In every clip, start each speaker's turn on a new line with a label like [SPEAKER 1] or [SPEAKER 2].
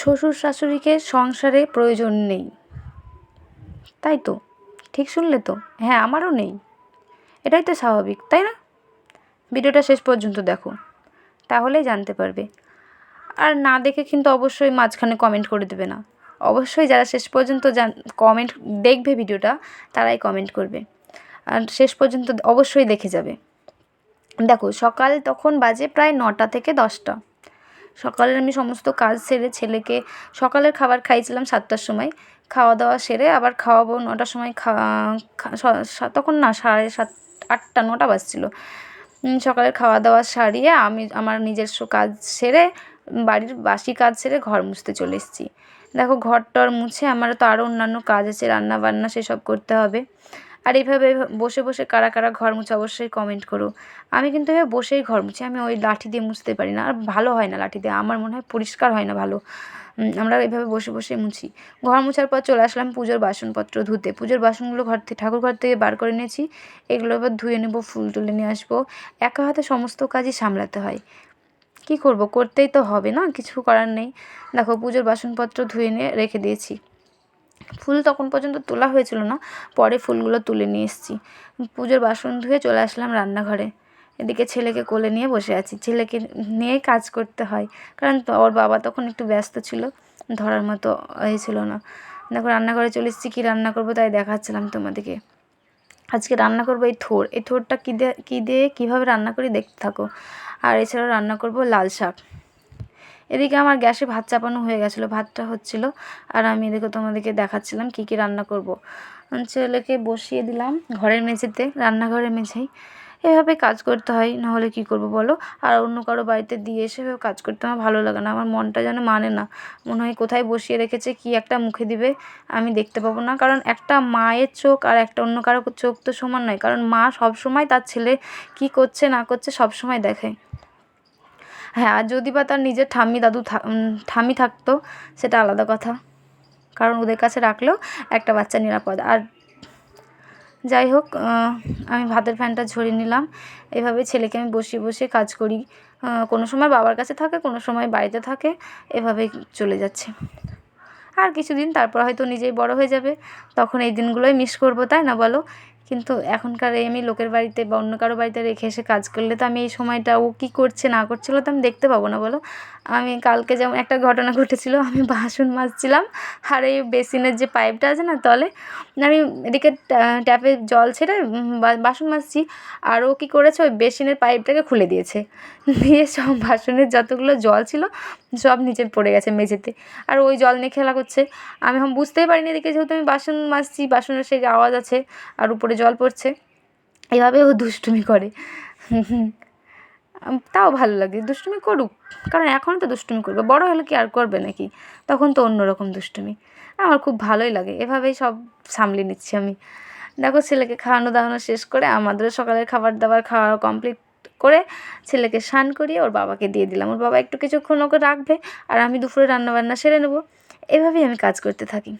[SPEAKER 1] শ্বশুর শাশুড়িকে সংসারে প্রয়োজন নেই। তাই তো? ঠিক শুনলে তো? হ্যাঁ আমারও নেই। এটাই তো স্বাভাবিক, তাই না? ভিডিওটা শেষ পর্যন্ত দেখো, তাহলেই জানতে পারবে। আর না দেখে কিন্তু অবশ্যই মাঝখানে কমেন্ট করে দেবে না। অবশ্যই যারা শেষ পর্যন্ত জান কমেন্ট দেখবে ভিডিওটা, তারাই কমেন্ট করবে। আর শেষ পর্যন্ত অবশ্যই দেখে যাবে। দেখো, সকাল তখন বাজে প্রায় নটা থেকে দশটা। সকালের আমি সমস্ত কাজ সেরে ছেলেকে সকালের খাবার খাইছিলাম সাতটার সময়। খাওয়া দাওয়া সেরে আবার খাওয়াবো নটার সময় খাওয়া তখন না সাড়ে সাত, আটটা, নটা বাজছিল। সকালের খাওয়া দাওয়া সারিয়ে আমি আমার নিজস্ব কাজ সেরে বাড়ির বাসি কাজ সেরে ঘর মুছতে চলে এসেছি। দেখো ঘর টর মুছে আমার তো আরও অন্যান্য কাজ আছে রান্না বান্না সেসব করতে হবে। আর এইভাবে বসে বসে কারা কারা ঘর মুছে অবশ্যই কমেন্ট করো। আমি কিন্তু এভাবে বসেই ঘর মুছি, আমি ওই লাঠি দিয়ে মুছতে পারি না। আর ভালো হয় না লাঠি দিয়ে, আমার মনে হয় পরিষ্কার হয় না ভালো। আমরা এভাবে বসে বসে মুছি। ঘর মুছার পর চলে আসলাম পুজোর বাসনপত্র ধুতে। পুজোর বাসনগুলো ঘর থেকে ঠাকুর ঘর থেকে বার করে নিয়েছি। এগুলো এবার ধুয়ে নেব, ফুল তুলে নিয়ে আসব। একা হাতে সমস্ত কাজই সামলাতে হয়। কি করব? করতেই তো হবে না, কিছু করার নেই। দেখো পুজোর বাসনপত্র ধুয়ে নিয়ে রেখে দিয়েছি। ফুল তখন পর্যন্ত তোলা হয়েছিল না, পরে ফুলগুলো তুলে নিয়ে এসেছি। পুজোর বাসন ধুয়ে চলে আসলাম রান্নাঘরে। এদিকে ছেলেকে কোলে নিয়ে বসে আছি। ছেলেকে নিয়ে কাজ করতে হয়, কারণ ওর বাবা তখন একটু ব্যস্ত ছিল, ধরার মতো হয়েছিল না। দেখো, রান্নাঘরে চলে এসেছি, কী রান্না করব তাই দেখাচ্ছিলাম তোমাদেরকে। আজকে রান্না করব এই থোর এই থোরটা কী দিয়ে কী দিয়ে, কীভাবে রান্না করি দেখতে থাকো। আর এছাড়াও রান্না করব লাল শাক। এদিকে আমার গ্যাসে ভাত চাপানো হয়ে গেছিল, ভাতটা হচ্ছিল। আর আমি এদিকে তোমাদেরকে দেখাচ্ছিলাম কী কী রান্না করব। ছেলেকে বসিয়ে দিলাম ঘরের মেঝেতে, রান্নাঘরের মেঝেই। এভাবে কাজ করতে হয়, নাহলে কি করব বলো? আর অন্য কারও বাড়িতে দিয়ে এসে কাজ করতে আমার ভালো লাগে না, আমার মনটা যেন মানে না। মনে হয় কোথায় বসিয়ে রেখেছে, কি একটা মুখে দিবে, আমি দেখতে পাবো না। কারণ একটা মায়ের চোখ আর একটা অন্য কারও চোখ তো সমান নয়। কারণ মা সব সময় তার ছেলে কি করছে না করছে সব সময় দেখে। হ্যাঁ আর যদি বা তার নিজের ঠাম্মি দাদু ঠাম্মি থাকতো, সেটা আলাদা কথা। কারণ ওদের কাছে রাখলেও একটা বাচ্চা নিরাপদ। আর যাই হোক আমি ভাতের ফ্যানটা ঝরিয়ে নিলাম। এভাবে ছেলেকে আমি বসিয়ে বসিয়ে কাজ করি। কোনো সময় বাবার কাছে থাকে, কোনো সময় বাড়িতে থাকে, এভাবেই চলে যাচ্ছে। আর কিছুদিন তারপর হয়তো নিজেই বড় হয়ে যাবে। তখন এই দিনগুলোই মিস করব, তাই না বলো? কিন্তু এখনকার আমি লোকের বাড়িতে বা অন্য কারও বাড়িতে রেখে এসে কাজ করলে তো আমি এই সময়টা ও কী করছে, না করছিল তো আমি দেখতে পাবো না, বলো? আমি কালকে যেমন একটা ঘটনা ঘটেছিল, আমি বাসন মাজছিলাম, আর এই বেসিনের যে পাইপটা আছে না তলে, আমি এদিকে ট্যাপে জল ছেড়ে বাসন মাজছি, আর ও কী করেছে, ওই বেসিনের পাইপটাকে খুলে দিয়েছে। দিয়ে সব বাসনের যতগুলো জল ছিল, সব নিচে পড়ে গেছে মেঝেতে। আর ওই জল নিয়ে খেলা করছে। আমি এখন বুঝতেই পারিনি এদিকে যেহেতু আমি বাসন মাজছি, বাসনের সেই আওয়াজ আছে, আর উপরে জল পড়ছে। এভাবে ও দুষ্টুমি করে। তাও ভালো লাগে, দুষ্টুমি করুক। কারণ এখন তো দুষ্টুমি করবে, বড় হলে কি আর করবে নাকি? তখন তো অন্যরকম দুষ্টুমি। আমার খুব ভালোই লাগে, এভাবেই সব সামলে নিচ্ছি আমি। দেখো, ছেলেকে খাওয়ানো দাওয়ানো শেষ করে আমাদেরও সকালের খাবার দাবার খাওয়া কমপ্লিট করে ছেলেকে স্নান করিয়ে ওর বাবাকে দিয়ে দিলাম। ওর বাবা একটু কিছুক্ষণ ওকে রাখবে আর আমি দুপুরে রান্নাবান্না সেরে নেব। এভাবেই আমি কাজ করতে থাকি।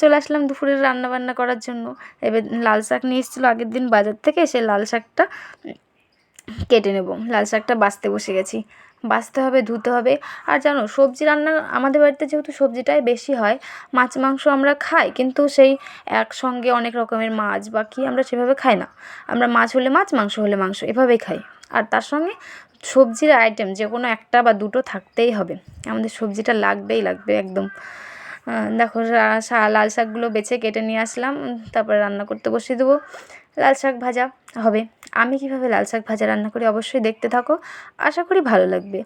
[SPEAKER 1] চলে আসলাম দুপুরে রান্না বান্না করার জন্য। এবার লাল শাক নিয়ে এসেছিল আগের দিন বাজার থেকে সে লাল শাকটা কেটে নেব। লাল শাকটা বাছতে বসে গেছি। বাছতে হবে, ধুতে হবে। আর জানো, সবজি রান্না আমাদের বাড়িতে যেহেতু সবজিটাই বেশি হয়, মাছ, মাংস আমরা খাই, কিন্তু সেই একসঙ্গে অনেক রকমের মাছ বা কী আমরা সেভাবে খাই না। আমরা মাছ হলে মাছ, মাংস হলে মাংস, এভাবেই খাই। আর তার সঙ্গে সবজির আইটেম যে কোনো একটা বা দুটো থাকতেই হবে। আমাদের সবজিটা লাগবেই লাগবে একদম। দেখো লাল শাকগুলো বেছে কেটে নিয়ে আসলাম তারপরে রান্না করতে বসিয়ে দেবো। লাল শাক ভাজা হবে। আমি কীভাবে লাল শাক ভাজা রান্না করি অবশ্যই দেখতে থাকো। আশা করি ভালো লাগবে।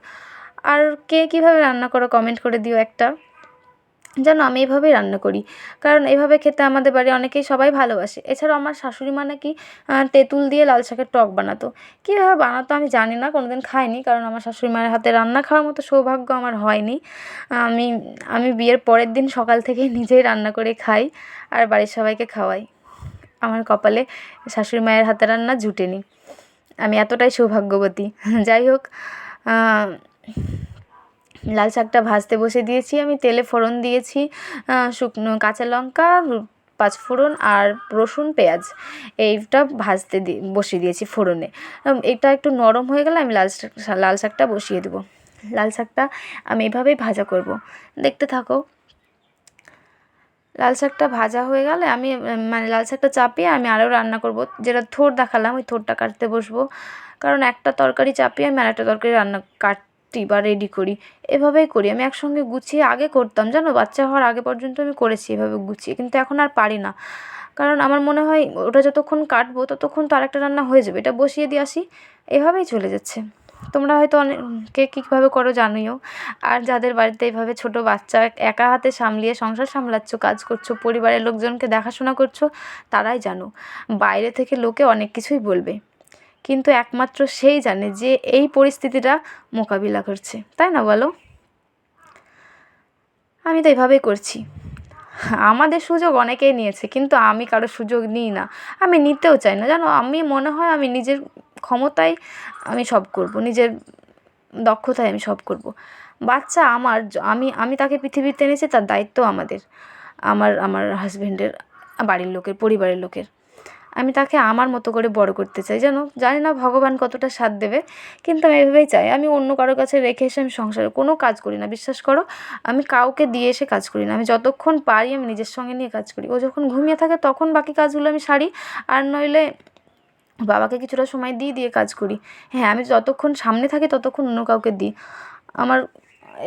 [SPEAKER 1] আর কে কীভাবে রান্না করো কমেন্ট করে দিও একটা। যেন আমি এভাবেই রান্না করি। কারণ এভাবে খেতে আমাদের বাড়ি অনেকেই সবাই ভালোবাসে। এছাড়াও আমার শাশুড়ি মা নাকি তেঁতুল দিয়ে লাল শাকের টক বানাতো। কীভাবে বানাতো আমি জানি না কোনো দিন খাইনি কারণ আমার শাশুড়ি মায়ের হাতে রান্না খাওয়ার মতো সৌভাগ্য আমার হয়নি। আমি আমি বিয়ের পরের দিন সকাল থেকেই নিজেই রান্না করে খাই আর বাড়ির সবাইকে খাওয়াই। আমার কপালে শাশুড়ি মায়ের হাতে রান্না জুটেনি। আমি এতটাই সৌভাগ্যবতী। যাই হোক লাল শাকটা ভাজতে বসে দিয়েছি, আমি তেলে ফোড়ন দিয়েছি শুকনো কাঁচা লঙ্কা পাঁচফোড়ন আর রসুন, পেঁয়াজ। এইটা ভাজতে দিয়ে বসিয়ে দিয়েছি ফোড়নে। এটা একটু নরম হয়ে গেলে আমি লাল লাল শাকটা বসিয়ে দেবো। লাল শাকটা আমি এভাবেই ভাজা করব। দেখতে থাকো। লাল শাকটা ভাজা হয়ে গেলে আমি মানে লাল শাকটা চাপিয়ে আমি আরও রান্না করব। যেটা থোর দেখালাম, ওই থোরটা কাটতে বসবো। কারণ একটা তরকারি চাপিয়ে আমি আরেকটা তরকারি রান্না কাটি বা রেডি করি। এভাবেই করি। আমি একসঙ্গে গুছিয়ে আগে করতাম। জানো, বাচ্চা হওয়ার আগে পর্যন্ত আমি করেছি এভাবে গুছিয়ে। কিন্তু এখন আর পারি না। কারণ আমার মনে হয় ওটা যতক্ষণ কাটবো, ততক্ষণ তো আরেকটা রান্না হয়ে যাবে। এটা বসিয়ে দিয়ে আসি। এভাবেই চলে যাচ্ছে। তোমরা হয়তো অনেক কীভাবে করো জানিও। আর যাদের বাড়িতে এইভাবে ছোটো বাচ্চা একা হাতে সামলিয়ে সংসার সামলাচ্ছ, কাজ করছ, পরিবারের লোকজনকে দেখাশোনা করছ, তারাই জানো। বাইরে থেকে লোকে অনেক কিছুই বলবে। কিন্তু একমাত্র সেই জানে যে এই পরিস্থিতিটা মোকাবিলা করছে। তাই না বলো? আমি তো এভাবেই করছি। আমাদের সুযোগ অনেকেই নিয়েছে, কিন্তু আমি কারও সুযোগ নিই না। আমি নিতেও চাই না। জানো, আমি মনে হয় আমি নিজের ক্ষমতায় আমি সব করব, নিজের দক্ষতায় আমি সব করব। বাচ্চা আমার, আমি আমি তাকে পৃথিবীতে এনেছি, তার দায়িত্ব আমাদের, আমার আমার হাজব্যান্ডের বাড়ির লোকের, পরিবারের লোকের। আমি তাকে আমার মতো করে বড় করতে চাই। যেন জানি না ভগবান কতটা সাথ দেবে, কিন্তু আমি এভাবেই চাই, আমি অন্য কারোর কাছে রেখে এসে আমি সংসারে কোনো কাজ করি না। বিশ্বাস করো, আমি কাউকে দিয়ে এসে কাজ করি না। আমি যতক্ষণ পারি আমি নিজের সঙ্গে নিয়ে কাজ করি। ও যখন ঘুমিয়ে থাকে তখন বাকি কাজগুলো আমি সারি, আর নইলে বাবাকে কিছুটা সময় দিয়ে দিয়ে কাজ করি। হ্যাঁ আমি যতক্ষণ সামনে থাকি ততক্ষণ অন্য কাউকে দিই। আমার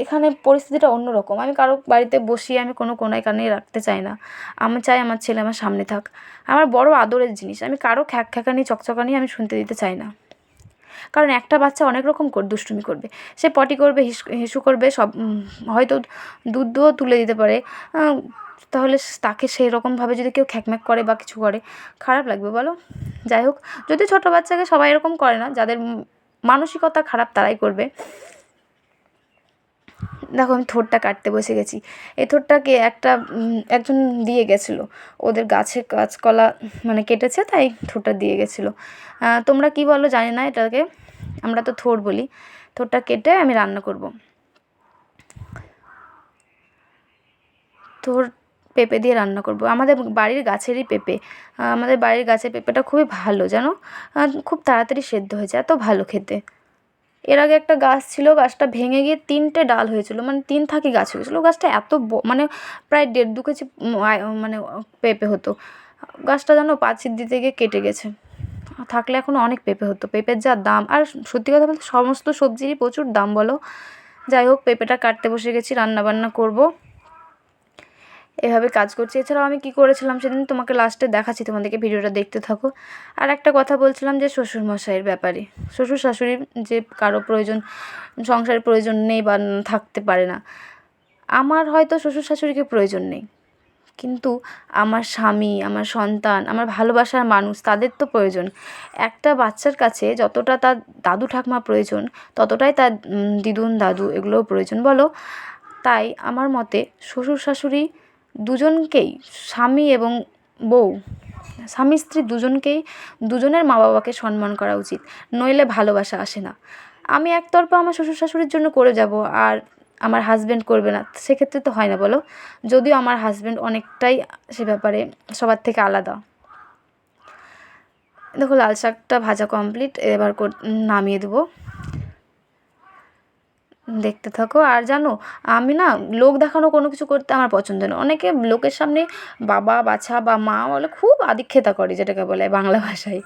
[SPEAKER 1] এখানে পরিস্থিতিটা অন্যরকম। আমি কারও বাড়িতে বসিয়ে আমি কোনো কোনায় কানেই রাখতে চাই না। আমি চাই আমার ছেলে আমার সামনে থাক। আমার বড় আদরের জিনিস। আমি কারও খ্যাক খ্যাকানি, চকচকানি আমি শুনতে দিতে চাই না। কারণ একটা বাচ্চা অনেক রকম কর দুষ্টুমি করবে। সে পটি করবে, হিসু করবে, সব হয়তো দুধ দুধও তুলে দিতে পারে। তাহলে তাকে সেই রকমভাবে যদি কেউ খ্যাকম্যাক করে বা কিছু করে, খারাপ লাগবে বলো? যাই হোক, যদি ছোটো বাচ্চাকে সবাই এরকম করে না, যাদের মানসিকতা খারাপ তারাই করবে। দেখো, আমি থোরটা কাটতে বসে গেছি। এই থোরটাকে একটা একজন দিয়ে গেছিল। ওদের গাছে কাঁচকলা মানে কেটেছে, তাই থোরটা দিয়ে গেছিল। তোমরা কি বলো, জানি না এটাকে। আমরা তো থোর বলি। থোরটা কেটে আমি রান্না করব। থোর পেঁপে দিয়ে রান্না করব। আমাদের বাড়ির গাছেরই পেঁপে। আমাদের বাড়ির গাছের পেঁপেটা খুবই ভালো, জানো? খুব তাড়াতাড়ি সেদ্ধ হয়ে যায়, এত ভালো খেতে। এর আগে একটা গাছ ছিল, গাছটা ভেঙে গিয়ে তিনটে ডাল হয়েছিল মানে তিন থাকি গাছ হয়েছিল গাছটা এত মানে প্রায় দেড় দু কেজি মানে পেঁপে হতো। গাছটা যেন পাঁচির দিতে গিয়ে কেটে গেছে। থাকলে এখন অনেক পেঁপে হতো। পেঁপের যা দাম, আর সত্যি কথা বলতে সমস্ত সবজিরই প্রচুর দাম বলো। যাই হোক, পেঁপেটা কাটতে বসে গেছি রান্না বান্না করব। এভাবে কাজ করছি। এছাড়াও আমি কী করেছিলাম সেদিন তোমাকে লাস্টে দেখাচ্ছি, তোমাদেরকে ভিডিওটা দেখতে থাকো। আর একটা কথা বলছিলাম যে শ্বশুরমশাইয়ের ব্যাপারে। শ্বশুর শাশুড়ির যে কারও প্রয়োজন, সংসারের প্রয়োজন নেই বা থাকতে পারে না। আমার হয়তো শ্বশুর শাশুড়িকে প্রয়োজন নেই। কিন্তু আমার স্বামী, আমার সন্তান, আমার ভালোবাসার মানুষ, তাদের তো প্রয়োজন। একটা বাচ্চার কাছে যতটা তার দাদু ঠাকমা প্রয়োজন, ততটাই তার দিদুন, দাদু এগুলোও প্রয়োজন। বলো, তাই আমার মতে শ্বশুর শাশুড়ি দুজনকেই, স্বামী এবং বউ। স্বামী, স্ত্রী দুজনকেই, দুজনের মা বাবাকে সম্মান করা উচিত, নইলে ভালোবাসা আসে না। আমি একতরফা আমার শ্বশুর শাশুড়ির জন্য করে যাব আর আমার হাজব্যান্ড করবে না, সেক্ষেত্রে তো হয় না, বলো? যদিও আমার হাজব্যান্ড অনেকটাই সে ব্যাপারে সবার থেকে আলাদা। দেখো, লাল শাকটা ভাজা কমপ্লিট এবার নামিয়ে দেবো। দেখতে থাকো। আর জানো, আমি না লোক দেখানো কোনো কিছু করতে আমার পছন্দ না। অনেকে লোকের সামনে বাবা, বাছা বা মা বলে খুব আদিক্ষেতা করে, যেটাকে বলে বাংলা ভাষায়।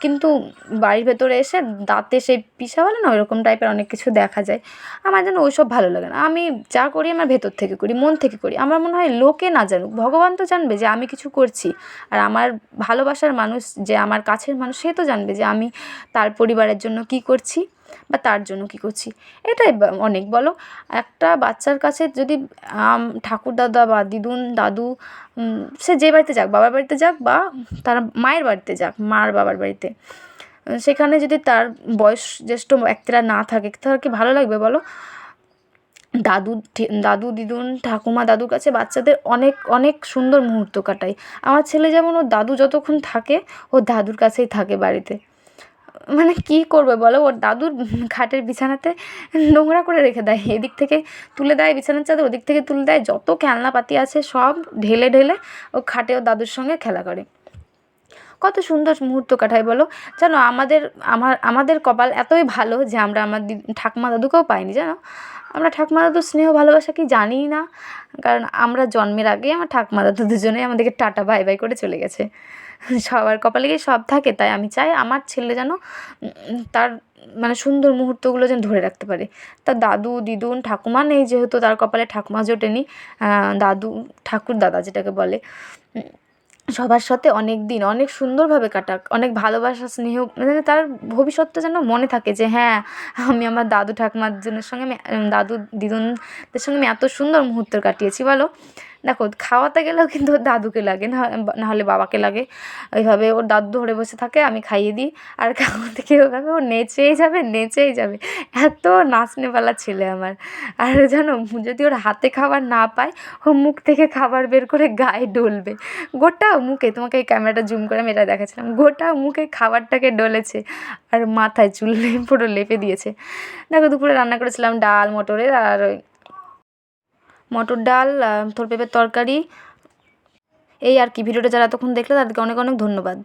[SPEAKER 1] কিন্তু বাড়ির ভেতরে এসে দাঁতে সেই পিসা বলে না, ওইরকম টাইপের অনেক কিছু দেখা যায়। আমার যেন ওইসব ভালো লাগে না। আমি যা করি আমার ভেতর থেকে করি, মন থেকে করি। আমার মনে হয় লোকে না জানুক, ভগবান তো জানবে যে আমি কিছু করছি। আর আমার ভালোবাসার মানুষ যে আমার কাছের মানুষ, সে তো জানবে যে আমি তার পরিবারের জন্য কী করছি। বা তার জন্য কী করছি? এটাই অনেক বলো। একটা বাচ্চার কাছে যদি ঠাকুর দাদা বা দিদুন, দাদু সে যে বাড়িতে যাক, বাবার বাড়িতে যাক বা তার মায়ের বাড়িতে যাক, মার বাবার বাড়িতে সেখানে যদি তার বয়স জ্যেষ্ঠ ব্যক্তিরা না থাকে তার কি ভালো লাগবে বলো? দাদু দাদু, দিদুন, ঠাকুমা, দাদুর কাছে বাচ্চাদের অনেক অনেক সুন্দর মুহূর্ত কাটায়। আমার ছেলে যেমন ওর দাদু যতক্ষণ থাকে ও দাদুর কাছেই থাকে বাড়িতে। মানে কি করবে বলো? ওর দাদুর খাটের বিছানাতে নোংরা করে রেখে দেয়। এদিক থেকে তুলে দেয় বিছানার চাদর, ওদিক থেকে তুলে দেয় যত খেলনাপাতি আছে সব ঢেলে ঢেলে ও খাটে ও দাদুর সঙ্গে খেলা করে। কত সুন্দর মুহূর্ত কাটায় বলো? জানো, আমাদের, আমার, আমাদের কপাল এতই ভালো যে আমরা আমার ঠাকুমা দাদুকেও পাইনি, জানো? আমরা ঠাকুমা দাদুর স্নেহ ভালোবাসা কি জানিই না? কারণ আমরা জন্মের আগে আমার ঠাকুমা দাদু দুজনেই আমাদেরকে টাটা বাই বাই করে চলে গেছে। সবার কপালে গিয়ে সব থাকে? তাই আমি চাই আমার ছেলে যেন তার মানে সুন্দর মুহূর্তগুলো যেন ধরে রাখতে পারে। তার দাদু, দিদুন, ঠাকুমা নেই যেহেতু, তার কপালে ঠাকুমা জোটেনি। দাদু ঠাকুর দাদা যেটাকে বলে। সবার সাথে অনেক দিন, অনেক সুন্দরভাবে কাটাক, অনেক ভালোবাসা, স্নেহ মানে তার ভবিষ্যৎটা যেন মনে থাকে যে হ্যাঁ আমি আমার দাদু ঠাকুমার জনের সঙ্গে আমি দাদু দিদুনদের সঙ্গে আমি এত সুন্দর মুহূর্ত কাটিয়েছি। বলো দেখো, খাওয়াতে গেলেও কিন্তু ওর দাদুকে লাগে, না নাহলে বাবাকে লাগে। ওইভাবে ওর দাদু ধরে বসে থাকে, আমি খাইয়ে দিই। আর খাওয়াতে গিয়ে ওইভাবে ও নেচেই যাবে নেচেই যাবে। এত নাচনেওয়ালা ছেলে আমার। আর জানো, যদি ওর হাতে খাবার না পায়, ও মুখ থেকে খাবার বের করে গায়ে ডলবে। গোটা মুখে, তোমাকে এই ক্যামেরাটা জুম করে আমি এটা দেখাচ্ছিলাম, গোটা মুখে খাবারটাকে ডলেছে আর মাথায় চুল পুরো লেপে দিয়েছে। দেখো, দুপুরে রান্না করেছিলাম ডাল, মটরের আর ওই মটর ডাল থোর পেঁপের তরকারি। এই আর কি, ভিডিওটা যারা এতক্ষণ দেখলে তাদেরকে অনেক অনেক ধন্যবাদ।